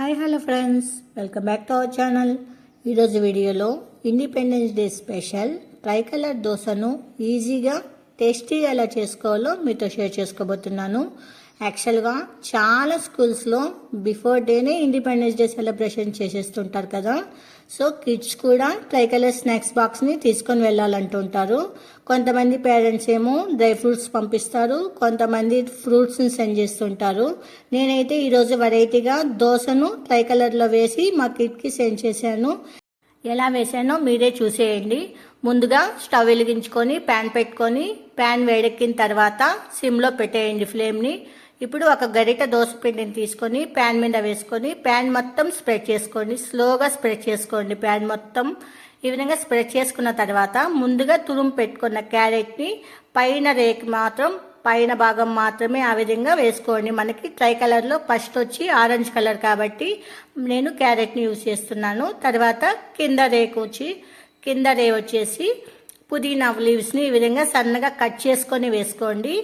Hi hello friends. Welcome back to our channel. ఈరోజు వీడియోలో independence day special tri colour దోశను ఈజీగా టేస్టీగా ఎలా చేసుకోవాలో మీతో షేర్ చేసుకోబోతున్నాను. యాక్చువల్గా చాలా స్కూల్స్లో బిఫోర్ డేనే ఇండిపెండెన్స్ డే సెలబ్రేషన్ చేసేస్తుంటారు కదా. సో కిడ్స్ కూడా ట్రై కలర్ స్నాక్స్ బాక్స్ని తీసుకొని వెళ్ళాలంటుంటారు. కొంతమంది పేరెంట్స్ ఏమో డ్రై ఫ్రూట్స్ పంపిస్తారు. కొంతమంది ఫ్రూట్స్ని సెండ్ చేస్తుంటారు. నేనైతే ఈరోజు వెరైటీగా దోశను ట్రై కలర్లో వేసి మా కిడ్కి సెండ్ చేశాను. ఎలా వేసానో మీరే చూసేయండి. ముందుగా స్టవ్ వెలిగించుకొని ప్యాన్ పెట్టుకొని ప్యాన్ వేడెక్కిన తర్వాత సిమ్లో పెట్టేయండి ఫ్లేమ్ని ఇప్పుడు ఒక గరిట దోశ పిండిని తీసుకొని ప్యాన్ మీద వేసుకొని ప్యాన్ మొత్తం స్ప్రెడ్ చేసుకోండి. స్లోగా స్ప్రెడ్ చేసుకోండి ప్యాన్ మొత్తం. ఈ విధంగా స్ప్రెడ్ చేసుకున్న తర్వాత ముందుగా తురుము పెట్టుకున్న క్యారెట్ని పైన రేక్ మాత్రం పైన భాగం మాత్రమే ఆ విధంగా వేసుకోండి. మనకి ట్రై కలర్లో ఫస్ట్ వచ్చి ఆరెంజ్ కలర్ కాబట్టి నేను క్యారెట్ని యూజ్ చేస్తున్నాను. తర్వాత కింద రేకు వచ్చి కింద రే వచ్చేసి పుదీనా లీవ్స్ని ఈ విధంగా సన్నగా కట్ చేసుకొని వేసుకోండి.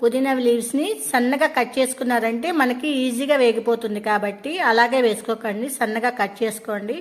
పుదీనా లీవ్స్ని సన్నగా కట్ చేసుకున్నారంటే మనకి ఈజీగా వేగిపోతుంది కాబట్టి అలాగే వేసుకోకండి. సన్నగా కట్ చేసుకోండి.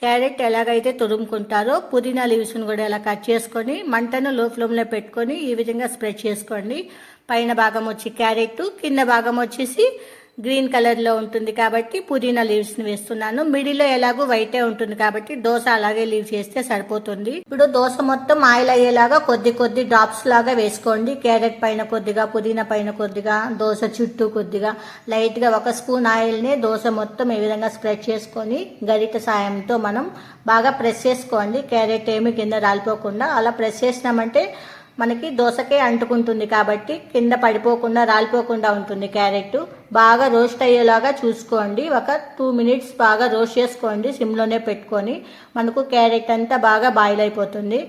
క్యారెట్ ఎలాగైతే తురుముకుంటారో పుదీనా లీవ్స్ని కూడా ఇలా కట్ చేసుకొని మంటను లో ఫ్లేమ్లో పెట్టుకొని ఈ విధంగా స్ప్రెడ్ చేసుకోండి. పైన భాగం వచ్చి క్యారెట్ కింద భాగం వచ్చేసి గ్రీన్ కలర్లో ఉంటుంది కాబట్టి పుదీనా లీవ్స్ని వేస్తున్నాను. మిడిల్లో ఎలాగో వైటే ఉంటుంది కాబట్టి దోశ అలాగే లీవ్ చేస్తే సరిపోతుంది. ఇప్పుడు దోశ మొత్తం ఆయిల్ అయ్యేలాగా కొద్ది కొద్ది డ్రాప్స్ లాగా వేసుకోండి. క్యారెట్ పైన కొద్దిగా పుదీనా పైన కొద్దిగా దోశ చుట్టూ కొద్దిగా. లైట్గా ఒక స్పూన్ ఆయిల్ని దోశ మొత్తం ఈ విధంగా స్ప్రెడ్ చేసుకొని గరిట సాయంతో మనం బాగా ప్రెస్ చేసుకోండి. క్యారెట్ ఏమి కింద రాలిపోకుండా అలా ప్రెస్ చేసినామంటే మనకి దోసకే అంటుకుంటుంది కాబట్టి కింద పడిపోకుండా రాలిపోకుండా ఉంటుంది క్యారెట్. బాగా రోస్ట్ అయ్యేలాగా చూసుకోండి. ఒక టూ మినిట్స్ బాగా రోస్ట్ చేసుకోండి. సిమ్లోనే పెట్టుకొని మనకు క్యారెట్ అంతా బాగా బాయిల్ అయిపోతుంది.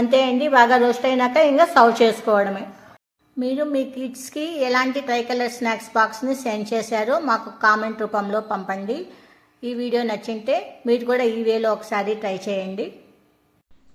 అంతే అండి బాగా రోస్ట్ అయినాక ఇంకా సర్వ్ చేసుకోవడమే. మీరు మీ కిడ్స్కి ఎలాంటి ట్రై కలర్ స్నాక్స్ బాక్స్ని సెండ్ చేశారో మాకు కామెంట్ రూపంలో పంపండి. ఈ వీడియో నచ్చింటే మీరు కూడా ఈ వేలో ఒకసారి ట్రై చేయండి.